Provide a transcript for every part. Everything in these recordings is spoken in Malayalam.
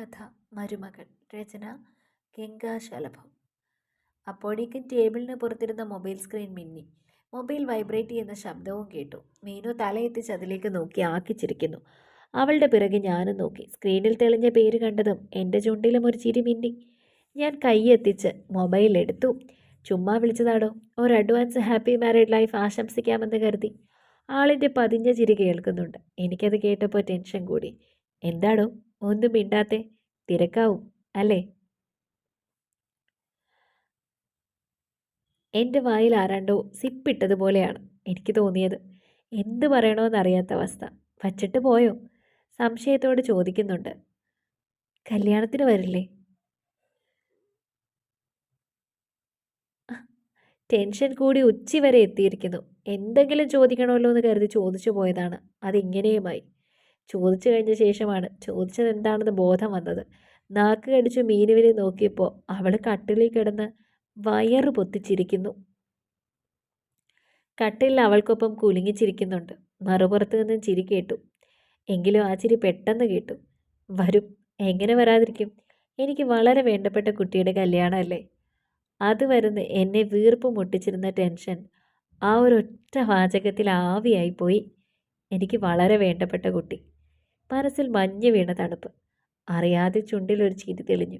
കഥ മരുമകൾ രചന ഗംഗാശലഭം. അപ്പോഴേക്കും ടേബിളിന് പുറത്തിരുന്ന മൊബൈൽ സ്ക്രീൻ മിന്നി. മൊബൈൽ വൈബ്രേറ്റ് ചെയ്യുന്ന ശബ്ദവും കേട്ടു. മീനു തലയെത്തിച്ച് അതിലേക്ക് നോക്കി ആക്കിച്ചിരിക്കുന്നു. അവളുടെ പിറകെ ഞാനും നോക്കി. സ്ക്രീനിൽ തെളിഞ്ഞ പേര് കണ്ടതും എന്റെ ചുണ്ടിലും ഒരു ചിരി മിന്നി. ഞാൻ കൈയെത്തിച്ച് മൊബൈൽ എടുത്തു. ചുമ്മാ വിളിച്ചതാടോ? ഒരു അഡ്വാൻസ് ഹാപ്പി മാരീഡ് ലൈഫ് ആശംസിക്കാമെന്ന് കരുതി. ആളിന്റെ പതിഞ്ഞ ചിരി കേൾക്കുന്നുണ്ട്. എനിക്കത് കേട്ടപ്പോൾ ടെൻഷൻ കൂടി. എന്താടോ? ഒന്നും മിണ്ടാത്തെ തിരക്കാവും അല്ലേ? എന്റെ വായിൽ ആരാണ്ടോ സിപ്പിട്ടതുപോലെയാണ് എനിക്ക് തോന്നിയത്. എന്ത് പറയണമെന്നറിയാത്ത അവസ്ഥ. വച്ചിട്ട് പോയോ? സംശയത്തോട് ചോദിക്കുന്നുണ്ട്. കല്യാണത്തിന് വരില്ലേ? ടെൻഷൻ കൂടി ഉച്ചി വരെ എത്തിയിരിക്കുന്നു. എന്തെങ്കിലും ചോദിക്കണമല്ലോ എന്ന് കരുതി ചോദിച്ചു പോയതാണ്. അതിങ്ങനെയുമായി. ചോദിച്ചു കഴിഞ്ഞ ശേഷമാണ് ചോദിച്ചത് എന്താണെന്ന് ബോധം വന്നത്. നാക്ക് കടിച്ചു മീനുവിനെ നോക്കിയപ്പോൾ അവൾ കട്ടിലിൽ കിടന്ന് വയറ് പൊത്തിച്ചിരിക്കുന്നു. കട്ടിലിൽ അവൾക്കൊപ്പം കുലുങ്ങിച്ചിരിക്കുന്നുണ്ട്. മറുപുറത്ത് നിന്നും ചിരി കേട്ടു. എങ്കിലും ആ ചിരി പെട്ടെന്ന് കേട്ടു. വരും. എങ്ങനെ വരാതിരിക്കും? എനിക്ക് വളരെ വേണ്ടപ്പെട്ട കുട്ടിയുടെ കല്യാണമല്ലേ? അത് വരുന്ന എന്നെ വീർപ്പ് മുട്ടിച്ചിരുന്ന ടെൻഷൻ ആ ഒരൊറ്റ വാചകത്തിൽ ആവിയായിപ്പോയി. എനിക്ക് വളരെ വേണ്ടപ്പെട്ട കുട്ടി. മനസ്സിൽ മഞ്ഞ് വീണ തണുപ്പ്. അറിയാതെ ചുണ്ടിൽ ഒരു ചിരി തെളിഞ്ഞു.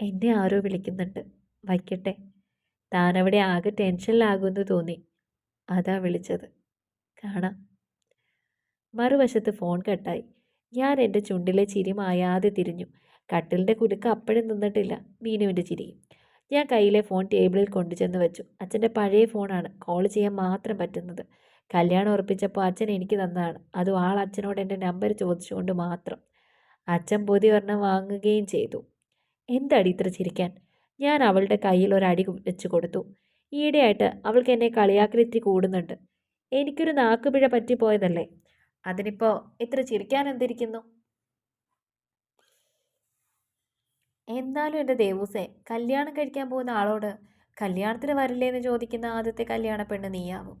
എന്നെ ആരോ വിളിക്കുന്നുണ്ട്. വയ്ക്കട്ടെ. താനവിടെ ആകെ ടെൻഷനിലാകുമെന്ന് തോന്നി. അതാ വിളിച്ചത്. കാണാം. മറുവശത്ത് ഫോൺ കട്ടായി. ഞാൻ എന്റെ ചുണ്ടിലെ ചിരി മായാതെ തിരിഞ്ഞു. കട്ടിലിന്റെ കുലുക്ക് അപ്പോഴും നിന്നിട്ടില്ല. മീനുവിന്റെ ചിരിയും ഞാൻ കയ്യിലെ ഫോൺ ടേബിളിൽ കൊണ്ടുചെന്ന് വെച്ചു. അച്ഛന്റെ പഴയ ഫോണാണ്. കോൾ ചെയ്യാൻ മാത്രം പറ്റുന്നത്. കല്യാണം ഉറപ്പിച്ചപ്പോൾ അച്ഛൻ എനിക്ക് തന്നതാണ്. അതും ആൾ അച്ഛനോട് എന്റെ നമ്പർ ചോദിച്ചുകൊണ്ട് മാത്രം. അച്ഛൻ പുതിയ ഒരെണ്ണം വാങ്ങുകയും ചെയ്തു. എന്താടി ഇത്ര ചിരിക്കാൻ? ഞാൻ അവളുടെ കയ്യിൽ ഒരടി വെച്ച് കൊടുത്തു. ഈയിടെയായിട്ട് അവൾക്ക് എന്നെ കളിയാക്കലിത്തിരി കൂടുന്നുണ്ട്. എനിക്കൊരു നാക്കുപിഴ പറ്റിപ്പോയതല്ലേ അതിനിപ്പോൾ ഇത്ര ചിരിക്കാൻ എന്തിരിക്കുന്നു? എന്നാലും എന്റെ ദേവൂസേ കല്യാണം കഴിക്കാൻ പോകുന്ന ആളോട് കല്യാണത്തിന് വരില്ലേ എന്ന് ചോദിക്കുന്ന ആദ്യത്തെ കല്യാണ പെണ്ണ് നീയാവും.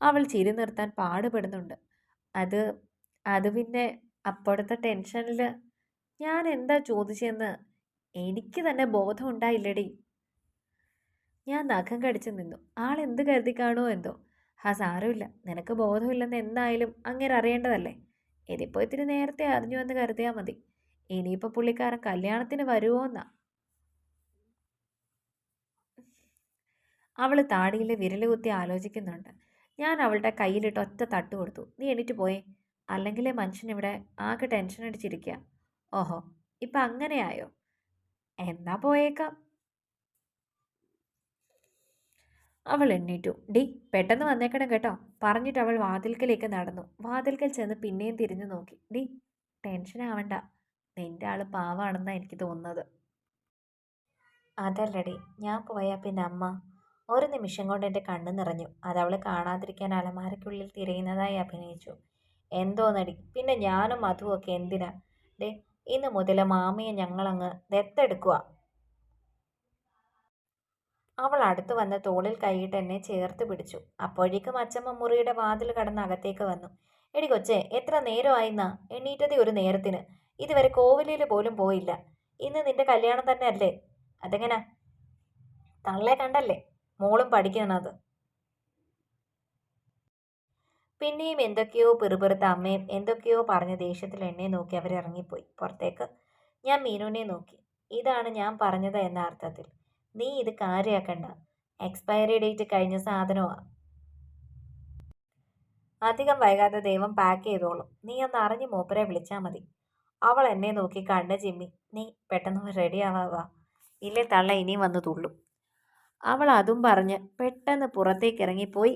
അവൾ ചിരി നിർത്താൻ പാടുപെടുന്നുണ്ട്. അത് അത് പിന്നെ അപ്പോഴത്തെ ടെൻഷനിൽ ഞാൻ എന്താ ചോദിച്ചെന്ന് എനിക്ക് തന്നെ ബോധം ഉണ്ടായില്ലടി ഞാൻ നഖം കടിച്ചു നിന്നു. ആൾ എന്ത് കരുതി കാണുമോ എന്തോ. ആ സാരമില്ല. നിനക്ക് ബോധമില്ലെന്ന് എന്തായാലും അങ്ങനെ അറിയേണ്ടതല്ലേ? ഇതിപ്പോൾ ഇത്തിരി നേരത്തെ അറിഞ്ഞു എന്ന് കരുതിയാൽ മതി. ഇനിയിപ്പോൾ പുള്ളിക്കാരൻ കല്യാണത്തിന് വരുമോ എന്നാ അവൾ താടിയിലെ വിരൽ കുത്തി ആലോചിക്കുന്നുണ്ട്. ഞാൻ അവളുടെ കയ്യിലിട്ട് ഒറ്റ തട്ട് കൊടുത്തു. നീ എണീറ്റ് പോയേ. അല്ലെങ്കിലേ മനുഷ്യൻ ഇവിടെ ആകെ ടെൻഷൻ അടിച്ചിരിക്കുക ഓഹോ ഇപ്പം അങ്ങനെയായോ? എന്നാ പോയേക്കാം. അവൾ എണ്ണീറ്റു. ഡി പെട്ടെന്ന് വന്നേക്കണം കേട്ടോ. പറഞ്ഞിട്ട് അവൾ വാതിൽക്കലേക്ക് നടന്നു. വാതിൽക്കൽ ചെന്ന് പിന്നെയും തിരിഞ്ഞു നോക്കി. ഡി ടെൻഷൻ ആവണ്ട. നിന്റെ ആൾ പാവാണെന്നാണ് എനിക്ക് തോന്നുന്നത്. അതല്ലടി ഞാൻ പോയാൽ പിന്നെ അമ്മ ഒരു നിമിഷം കൊണ്ട് എന്റെ കണ്ണ് നിറഞ്ഞു. അതവൾ കാണാതിരിക്കാൻ അലമാരയ്ക്കുള്ളിൽ തിരയുന്നതായി അഭിനയിച്ചു. എന്തോ എന്തോന്നടി പിന്നെ ഞാനും മധുവൊക്കെ എന്തിനാ? ഡേ ഇന്ന് മുതൽ മാമിയെ ഞങ്ങളങ്ങ് ദത്തെടുക്കുക അവൾ അടുത്തു വന്ന് തോളിൽ കൈയിട്ട് എന്നെ ചേർത്ത് പിടിച്ചു. അപ്പോഴേക്കും അച്ചമ്മ മുറിയുടെ വാതിൽ കടന്ന് അകത്തേക്ക് വന്നു. എടി കൊച്ചെ എത്ര നേരമായിന്നാ എണ്ണീറ്റതേ ഒരു നേരത്തിന്. ഇതുവരെ കോവിലിൽ പോലും പോയില്ല. ഇന്ന് നിന്റെ കല്യാണം തന്നെ അല്ലേ അതെങ്ങനാ? തള്ളെ കണ്ടല്ലേ? മോളും പഠിക്കണത്. പിന്നെയും എന്തൊക്കെയോ പെറുപെറുത്ത അമ്മയും എന്തൊക്കെയോ പറഞ്ഞ ദേഷ്യത്തിൽ എന്നെ നോക്കി അവരിറങ്ങിപ്പോയി പുറത്തേക്ക് ഞാൻ മീനുവിനെ നോക്കി. ഇതാണ് ഞാൻ പറഞ്ഞത് എന്ന അർത്ഥത്തിൽ. നീ ഇത് കാര്യമാക്കണ്ട എക്സ്പയറി ഡേറ്റ് കഴിഞ്ഞ സാധനമാണ് അധികം വൈകാതെ ദൈവം പാക്ക് ചെയ്തോളും. നീ ഒന്ന് അറിഞ്ഞ് മൂപ്പരെ വിളിച്ചാൽ മതി. അവൾ എന്നെ നോക്കി കണ്ണ് ചിമ്മി. നീ പെട്ടെന്ന് റെഡി ആവാ ഇല്ലേ തള്ള ഇനിയും വന്ന് തുള്ളും. അവൾ അതും പറഞ്ഞ് പെട്ടെന്ന് പുറത്തേക്ക് ഇറങ്ങിപ്പോയി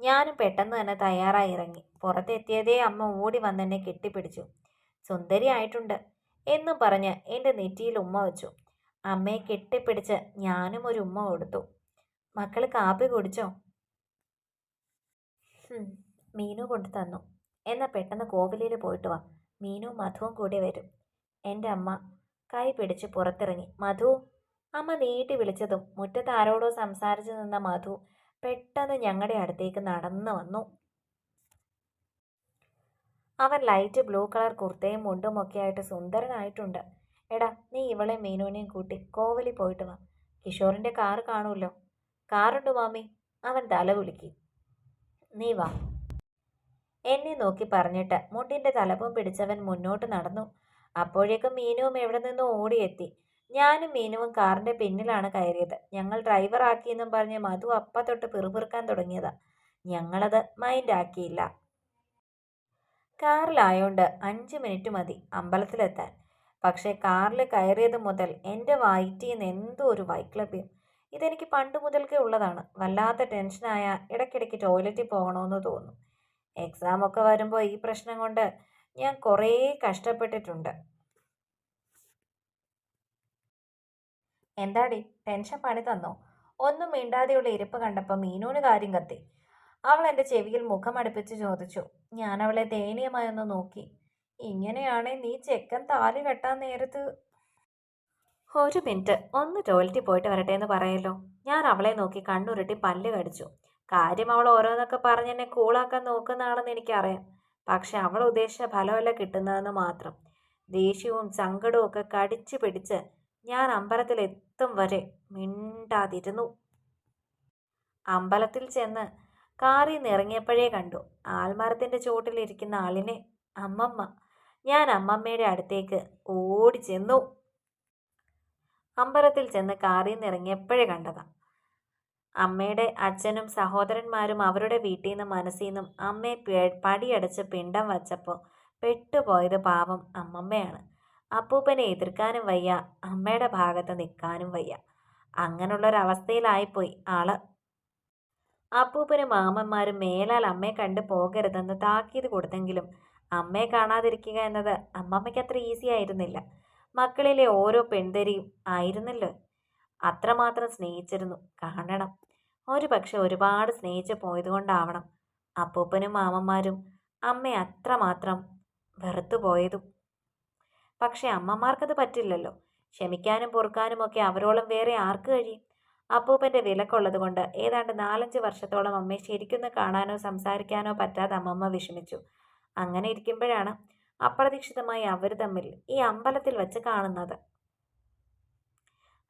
ഞാനും പെട്ടെന്ന് തന്നെ തയ്യാറായി ഇറങ്ങി. പുറത്തെത്തിയതേ അമ്മ ഓടി വന്നെന്നെ കെട്ടിപ്പിടിച്ചു. സുന്ദരിയായിട്ടുണ്ട് എന്നും പറഞ്ഞ് എന്റെ നെറ്റിയിൽ ഉമ്മ വെച്ചു. അമ്മയെ കെട്ടിപ്പിടിച്ച് ഞാനും ഒരു ഉമ്മ കൊടുത്തു. മക്കൾ കാപ്പി കുടിച്ചോ? മീനു കൊണ്ടു തന്നു എന്നാൽ പെട്ടെന്ന് കോവിലിൽ പോയിട്ട് വാ. മീനും മധുവും കൂടി വരും. എന്റെ അമ്മ. കൈ പിടിച്ച് പുറത്തിറങ്ങി. മധു. അമ്മ നീട്ടി വിളിച്ചതും മുറ്റത്ത് ആരോടോ സംസാരിച്ചു നിന്ന മധു പെട്ടെന്ന് ഞങ്ങളുടെ അടുത്തേക്ക് നടന്നു വന്നു. അവൻ ലൈറ്റ് ബ്ലൂ കളർ കുർത്തയും മുണ്ടുമൊക്കെ ആയിട്ട് സുന്ദരനായിട്ടുണ്ട്. എടാ നീ ഇവളെ മീനുവിനെയും കൂട്ടി കോവലി പോയിട്ട് വാ. കിഷോറിന്റെ കാറ് കാണുമല്ലോ. കാറുണ്ട് മാമി. അവൻ തല കുലുക്കി. നീ വാ. എന്നെ നോക്കി പറഞ്ഞിട്ട് മുണ്ടിന്റെ തലപ്പും പിടിച്ചവൻ മുന്നോട്ട് നടന്നു. അപ്പോഴേക്കും മീനുവും എവിടെ നിന്നും ഓടിയെത്തി. ഞാനും മീനുവും കാറിന്റെ പിന്നിലാണ് കയറിയത്. ഞങ്ങൾ ഡ്രൈവർ ആക്കിയെന്നും പറഞ്ഞ് മധു അപ്പ തൊട്ട് പിറുപിറുക്കാൻ തുടങ്ങിയതാ. ഞങ്ങളത് മൈൻഡ് ആക്കിയില്ല. കാറിലായോണ്ട് അഞ്ച് മിനിറ്റ് മതി അമ്പലത്തിലെത്താൻ. പക്ഷേ കാറിൽ കയറിയത് മുതൽ എന്റെ വയറ്റിന്ന് എന്തോ ഒരു വൈക്ലഭ്യം. ഇതെനിക്ക് പണ്ട് മുതൽക്കേ ഉള്ളതാണ്. വല്ലാത്ത ടെൻഷനായ ഇടയ്ക്കിടയ്ക്ക് ടോയ്ലറ്റിൽ പോകണമെന്ന് തോന്നും. എക്സാം ഒക്കെ വരുമ്പോൾ ഈ പ്രശ്നം കൊണ്ട് ഞാൻ കുറേ കഷ്ടപ്പെട്ടിട്ടുണ്ട്. എന്താടി? ടെൻഷൻ പണി തന്നോ? ഒന്നും മിണ്ടാതെയുള്ള ഇരിപ്പ് കണ്ടപ്പോൾ മീനൂന് കാര്യം കത്തി. അവൾ എന്റെ ചെവിയിൽ മുഖമടുപ്പിച്ച് ചോദിച്ചു. ഞാൻ അവളെ ദയനീയമായി ഒന്ന് നോക്കി. ഇങ്ങനെയാണേ നീ ചെക്കൻ താലി കെട്ടാൻ നേരത്ത് ഒരു മിനിറ്റ് ഒന്ന് ടോയ്ലറ്റിൽ പോയിട്ട് വരട്ടെ എന്ന് പറയല്ലോ. ഞാൻ അവളെ നോക്കി കണ്ണുരുട്ടി പല്ല് കടിച്ചു. കാര്യം അവൾ ഓരോന്നൊക്കെ പറഞ്ഞ് എന്നെ കൂളാക്കാൻ നോക്കുന്നതാണെന്ന് എനിക്കറിയാം. പക്ഷെ അവൾ ഉദ്ദേശിച്ച ഫലമല്ല കിട്ടുന്നതെന്ന് മാത്രം. ദേഷ്യവും സങ്കടവും ഒക്കെ കടിച്ചു പിടിച്ച് ഞാൻ അമ്പലത്തിലെത്തും വരെ മിണ്ടാതിരുന്നു. അമ്പലത്തിൽ ചെന്ന് കാറിൽ നിറങ്ങിയപ്പോഴേ കണ്ടു. ആൽമരത്തിന്റെ ചുവട്ടിലിരിക്കുന്ന ആളിനെ അമ്മമ്മ. ഞാൻ അമ്മമ്മയുടെ അടുത്തേക്ക് ഓടി ചെന്നു. അമ്പലത്തിൽ ചെന്ന് കാറിൽ നിന്ന് ഇറങ്ങിയപ്പോഴേ കണ്ടതാ. അമ്മയുടെ അച്ഛനും സഹോദരന്മാരും അവരുടെ വീട്ടിൽ നിന്ന് മനസ്സിൽ നിന്നും അമ്മയെ പടിയടച്ച് പിണ്ടം വച്ചപ്പോൾ പെട്ടുപോയത് പാവം അമ്മമ്മയാണ്. അപ്പൂപ്പനെ എതിർക്കാനും വയ്യ അമ്മയുടെ ഭാഗത്ത് നിൽക്കാനും വയ്യ. അങ്ങനെയുള്ളൊരവസ്ഥയിലായിപ്പോയി ആൾ. അപ്പൂപ്പനും മാമന്മാരും മേലാൽ അമ്മയെ കണ്ടു പോകരുതെന്ന് താക്കീത് കൊടുത്തെങ്കിലും അമ്മയെ കാണാതിരിക്കുക എന്നത് അമ്മമ്മയ്ക്ക് അത്ര ഈസി ആയിരുന്നില്ല. മക്കളിലെ ഓരോ പെൺതരിയും ആയിരുന്നല്ലോ. അത്രമാത്രം സ്നേഹിച്ചിരുന്നു. കാണണം. ഒരു പക്ഷെ ഒരുപാട് സ്നേഹിച്ച് പോയതുകൊണ്ടാവണം അപ്പൂപ്പനും മാമന്മാരും അമ്മയെ അത്രമാത്രം വെറുത്തു പോയതും. പക്ഷെ അമ്മമാർക്കത് പറ്റില്ലല്ലോ. ക്ഷമിക്കാനും പൊറുക്കാനും ഒക്കെ അവരോളം വേറെ ആർക്ക് കഴിയും? അപ്പൂപ്പന്റെ വിലക്കുള്ളത് കൊണ്ട് ഏതാണ്ട് നാലഞ്ച് വർഷത്തോളം അമ്മയെ ശരിക്കൊന്ന് കാണാനോ സംസാരിക്കാനോ പറ്റാതെ അമ്മമ്മ വിഷമിച്ചു. അങ്ങനെ ഇരിക്കുമ്പോഴാണ് അപ്രതീക്ഷിതമായി അവർ തമ്മിൽ ഈ അമ്പലത്തിൽ വെച്ച് കാണുന്നത്.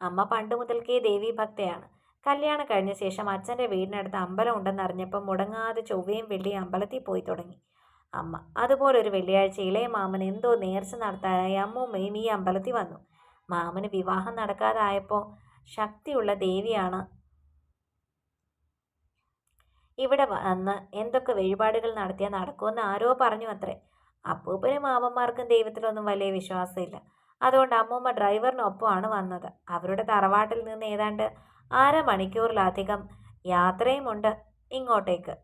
അമ്മ പണ്ട് മുതൽക്കേ ദേവീഭക്തയാണ്. കല്യാണം കഴിഞ്ഞ ശേഷം അച്ഛന്റെ വീടിനടുത്ത് അമ്പലം ഉണ്ടെന്ന് അറിഞ്ഞപ്പോൾ മുടങ്ങാതെ ചൊവ്വയും വെള്ളിയും അമ്പലത്തിൽ പോയി തുടങ്ങി. അമ്മ അതുപോലെ ഒരു വെള്ളിയാഴ്ച ഇളയ മാമൻ എന്തോ നേർച്ച നടത്താനായി അമ്മൂമ്മയും ഈ അമ്പലത്തിൽ വന്നു. മാമന് വിവാഹം നടക്കാതായപ്പോൾ ശക്തിയുള്ള ദേവിയാണ് ഇവിടെ വന്ന് എന്തൊക്കെ വഴിപാടുകൾ നടത്തിയാൽ നടക്കുമെന്ന് ആരോ പറഞ്ഞു അത്രേ. അപ്പൂപ്പനും മാമന്മാർക്കും ദൈവത്തിലൊന്നും വലിയ വിശ്വാസമില്ല. അതുകൊണ്ട് അമ്മൂമ്മ ഡ്രൈവറിനൊപ്പമാണ് വന്നത്. അവരുടെ തറവാട്ടിൽ നിന്ന് ഏതാണ്ട് അര മണിക്കൂറിലധികം യാത്രയുമുണ്ട് ഇങ്ങോട്ടേക്ക്.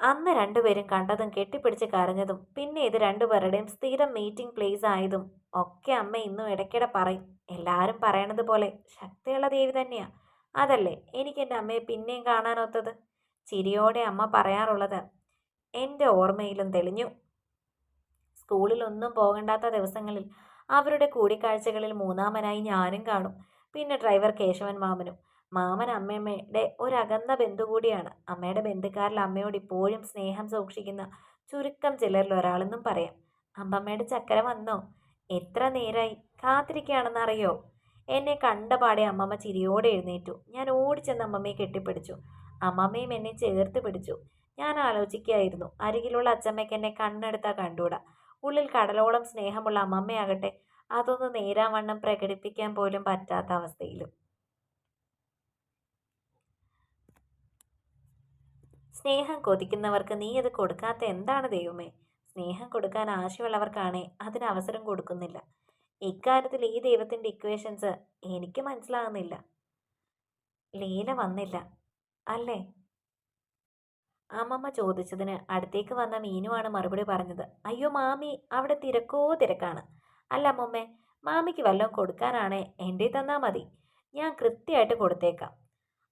അന്ന് രണ്ടുപേരും കണ്ടതും കെട്ടിപ്പിടിച്ച് കരഞ്ഞതും പിന്നെ ഇത് രണ്ടുപേരുടെയും സ്ഥിരം മീറ്റിംഗ് പ്ലേസ് ആയതും ഒക്കെ അമ്മ ഇന്നും ഇടയ്ക്കിടെ പറയും. എല്ലാവരും പറയണത് പോലെ ശക്തിയുള്ള ദേവി തന്നെയാ. അതല്ലേ എനിക്ക് എന്റെ അമ്മയെ പിന്നെയും കാണാനൊത്തത്? ചിരിയോടെ അമ്മ പറയാറുള്ളത് എന്റെ ഓർമ്മയിലും തെളിഞ്ഞു. സ്കൂളിലൊന്നും പോകണ്ടാത്ത ദിവസങ്ങളിൽ അവരുടെ കൂടിക്കാഴ്ചകളിൽ മൂന്നാമനായി ഞാനും കാണും. പിന്നെ ഡ്രൈവർ കേശവൻ മാമനും. മാമൻ അമ്മയമ്മയുടെ ഒരകന്ന ബന്ധു കൂടിയാണ് അമ്മയുടെ ബന്ധുക്കാരിൽ അമ്മയോട് ഇപ്പോഴും സ്നേഹം സൂക്ഷിക്കുന്ന ചുരുക്കം ചിലരിൽ ഒരാളെന്നും പറയാം. അമ്മമ്മയുടെ ചക്കര വന്നോ? എത്ര നേരായി? കാത്തിരിക്കുകയാണെന്നറിയോ? എന്നെ കണ്ടപാടെ അമ്മമ്മ ചിരിയോടെ എഴുന്നേറ്റു. ഞാൻ ഓടിച്ചെന്ന് അമ്മമ്മയെ കെട്ടിപ്പിടിച്ചു. അമ്മമ്മയും എന്നെ ചേർത്ത് പിടിച്ചു. ഞാൻ ആലോചിക്കുകയായിരുന്നു. അരികിലുള്ള അച്ചമ്മയ്ക്ക് എന്നെ കണ്ണെടുത്താൽ കണ്ടൂടാ ഉള്ളിൽ കടലോളം സ്നേഹമുള്ള അമ്മമ്മയാകട്ടെ അതൊന്ന് നേരാവണ്ണം പ്രകടിപ്പിക്കാൻ പോലും പറ്റാത്ത അവസ്ഥയിലും. സ്നേഹം കൊതിക്കുന്നവർക്ക് നീ അത് കൊടുക്കാത്ത എന്താണ് ദൈവമേ? സ്നേഹം കൊടുക്കാൻ ആശയമുള്ളവർക്കാണേ അതിന് അവസരം കൊടുക്കുന്നില്ല. ഇക്കാര്യത്തിൽ ഈ ദൈവത്തിന്റെ ഇക്വേഷൻസ് എനിക്ക് മനസ്സിലാകുന്നില്ല. ലീല വന്നില്ല. അല്ലേ? അമ്മമ്മ ചോദിച്ചതിന് അടുത്തേക്ക് വന്ന മീനുവാണ് മറുപടി പറഞ്ഞത്. അയ്യോ മാമി അവിടെ തിരക്കോ തിരക്കാണ്. അല്ല അമ്മമ്മേ മാമിക്ക് വല്ലതും കൊടുക്കാനാണേ എന്റെ തന്നാൽ മതി. ഞാൻ കൃത്യമായിട്ട് കൊടുത്തേക്കാം.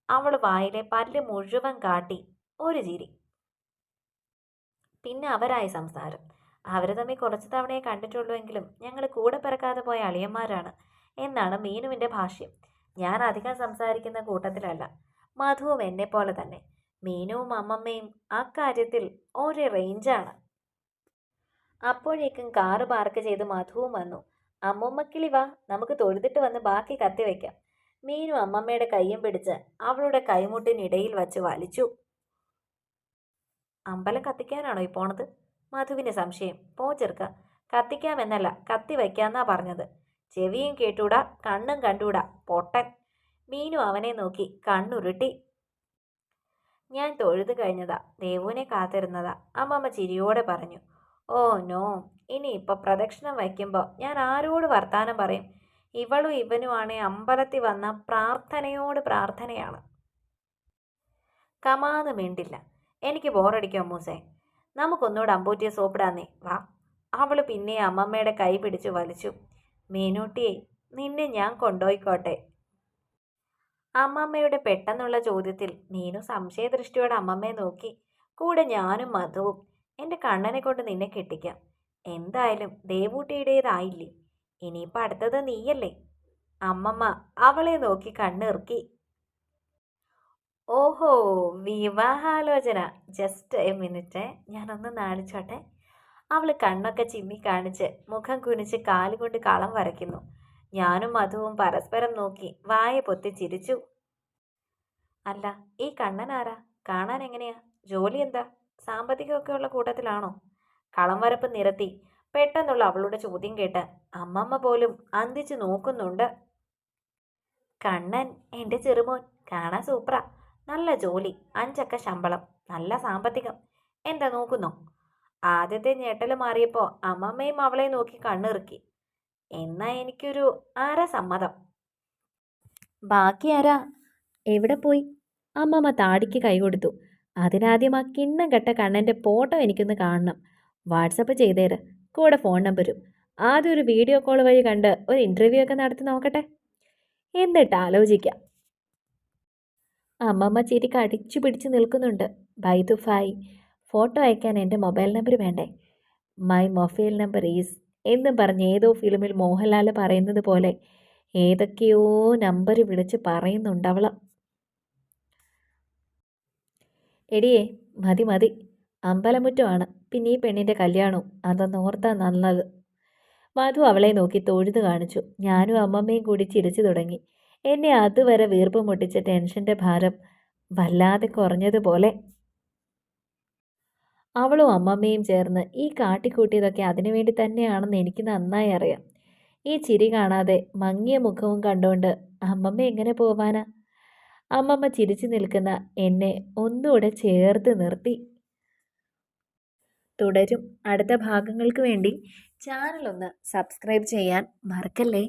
അവൾ വായിലെ പല്ല് മുഴുവൻ കാട്ടി ഒരു ചിരി. പിന്നെ അവരായി സംസാരം. അവർ തമ്മിൽ കുറച്ച് തവണയെ കണ്ടിട്ടുള്ളൂവെങ്കിലും ഞങ്ങൾ കൂടെ പിറക്കാതെ പോയ അളിയന്മാരാണ് എന്നാണ് മീനുവിന്റെ ഭാഷ്യം. ഞാൻ അധികം സംസാരിക്കുന്ന കൂട്ടത്തിലല്ല മധുവും എന്നെ പോലെ തന്നെ. മീനുവും അമ്മമ്മയും കാര്യത്തിൽ ഒരേ റേഞ്ചാണ് അപ്പോഴേക്കും കാറ് പാർക്ക് ചെയ്ത് മധുവും വന്നു. അമ്മൂമ്മക്കിളി വാ. നമുക്ക് തൊഴുതിട്ട് വന്ന് ബാക്കി കത്തി വയ്ക്കാം മീനു അമ്മമ്മയുടെ കയ്യും പിടിച്ച് അവളുടെ കൈമുട്ടിനിടയിൽ വച്ച് വലിച്ചു. അമ്പലം കത്തിക്കാനാണോ ഈ പോണത്? മധുവിന് സംശയം. പോ ചെറുക്ക. കത്തിക്കാമെന്നല്ല കത്തി വയ്ക്കാന്നാ പറഞ്ഞത്. ചെവിയും കേട്ടൂടാ കണ്ണും കണ്ടൂടാ. പൊട്ടൻ. മീനു അവനെ നോക്കി കണ്ണുരുട്ടി. ഞാൻ തൊഴുത് കഴിഞ്ഞതാ. ദേവുവിനെ കാത്തിരുന്നതാ. അമ്മമ്മ ചിരിയോടെ പറഞ്ഞു. Oh no. ഇനി ഇപ്പൊ പ്രദക്ഷിണം വയ്ക്കുമ്പോൾ ഞാൻ ആരോട് വർത്താനം പറയും? ഇവളും ഇവനുമാണ് അമ്പലത്തിൽ വന്ന പ്രാർത്ഥനയോട് പ്രാർത്ഥനയാണ്. കമാന്ന് മിണ്ടില്ല. എനിക്ക് ബോറടിക്കും മൂസേ? നമുക്കൊന്നുകൂടെ അമ്പൂറ്റിയെ സോപ്പിടാന്നേ. വാ. അവൾ പിന്നെ അമ്മമ്മയുടെ കൈ പിടിച്ചു വലിച്ചു. മീനൂട്ടിയെ നിന്നെ ഞാൻ കൊണ്ടുപോയിക്കോട്ടെ. അമ്മമ്മയുടെ പെട്ടെന്നുള്ള ചോദ്യത്തിൽ നീനു സംശയദൃഷ്ടിയോടെ അമ്മമ്മയെ നോക്കി. കൂടെ ഞാനും മധുവും. എന്റെ കണ്ണനെ കൊണ്ട് നിന്നെ കെട്ടിക്കാം. എന്തായാലും ദേവൂട്ടിയുടേതായില്ലേ? ഇനിയിപ്പോൾ അടുത്തത് നീയല്ലേ? അമ്മമ്മ അവളെ നോക്കി കണ്ണിറുക്കി. ഓഹോ വിവാഹാലോചന. Just a minute. ഞാനൊന്ന് നാണിച്ചോട്ടെ. അവൾ കണ്ണൊക്കെ ചിമ്മി കാണിച്ച് മുഖം കുനിച്ച് കാലുകൊണ്ട് കളം വരയ്ക്കുന്നു. ഞാനും മധുവും പരസ്പരം നോക്കി വായ പൊത്തി ചിരിച്ചു. അല്ല ഈ കണ്ണൻ ആരാ? കാണാൻ എങ്ങനെയാ? ജോലി എന്താ? സാമ്പത്തികമൊക്കെ ഉള്ള കൂട്ടത്തിലാണോ? കളം വരപ്പ് നിരത്തി. പെട്ടെന്നുള്ള അവളുടെ ചോദ്യം കേട്ട് അമ്മമ്മ പോലും അന്തിച്ചു നോക്കുന്നുണ്ട്. കണ്ണൻ എന്റെ ചെറുമോൻ കാണാൻ സൂപ്ര നല്ല ജോലി അഞ്ചക്ക ശമ്പളം നല്ല സാമ്പത്തികം. എന്താ നോക്കുന്നോ? ആദ്യത്തെ ഞെട്ടൽ മാറിയപ്പോൾ അമ്മമ്മയും അവളെ നോക്കി കണ്ണിറുക്കി. എന്നാ എനിക്കൊരു അര സമ്മതം. ബാക്കി ആരാ എവിടെ പോയി? അമ്മമ്മ താടിക്ക് കൈ കൊടുത്തു. അതിനാദ്യം ആ കിണ്ണം കെട്ട കണ്ണന്റെ ഫോട്ടോ എനിക്കൊന്ന് കാണണം. വാട്സപ്പ് ചെയ്തേര്. കൂടെ ഫോൺ നമ്പരും. ആദ്യം ഒരു വീഡിയോ കോൾ വഴി കണ്ട് ഒരു ഇന്റർവ്യൂ ഒക്കെ നടത്തി നോക്കട്ടെ? എന്നിട്ട് ആലോചിക്കാം. അമ്മമ്മ ചിരി കടിച്ചു പിടിച്ച് നിൽക്കുന്നുണ്ട്. ബൈ ദു ഫോട്ടോ അയക്കാൻ എന്റെ മൊബൈൽ നമ്പർ വേണ്ടേ? മൈ മൊബൈൽ നമ്പർ ഈസ് എന്നും പറഞ്ഞ് ഏതോ ഫിലിമിൽ മോഹൻലാൽ പറയുന്നത് പോലെ ഏതൊക്കെയോ നമ്പർ വിളിച്ച് പറയുന്നുണ്ട് അവൾ. എടിയേ മതി മതി. അമ്പലമുറ്റമാണ്. പിന്നെ ഈ പെണ്ണിന്റെ കല്യാണവും അതൊന്ന് ഓർത്താ നന്നത്. മധു അവളെ നോക്കി തൊഴുത് കാണിച്ചു. ഞാനും അമ്മമ്മയും കൂടി ചിരിച്ചു തുടങ്ങി. എന്നെ അതുവരെ വീർപ്പ് മുട്ടിച്ച ടെൻഷന്റെ ഭാരം വല്ലാതെ കുറഞ്ഞതുപോലെ അവളും അമ്മമ്മയും ചേർന്ന് ഈ കാട്ടിക്കൂട്ടിയതൊക്കെ അതിനുവേണ്ടി തന്നെയാണെന്ന് എനിക്ക് നന്നായി അറിയാം. ഈ ചിരി കാണാതെ മങ്ങിയ മുഖവും കണ്ടുകൊണ്ട് അമ്മമ്മ എങ്ങനെ പോവാനാ? അമ്മമ്മ ചിരിച്ചു നിൽക്കുന്ന എന്നെ ഒന്നുകൂടെ ചേർത്ത് നിർത്തി. തുടരും. അടുത്ത ഭാഗങ്ങൾക്ക് വേണ്ടി ചാനൽ ഒന്ന് സബ്സ്ക്രൈബ് ചെയ്യാൻ മറക്കല്ലേ?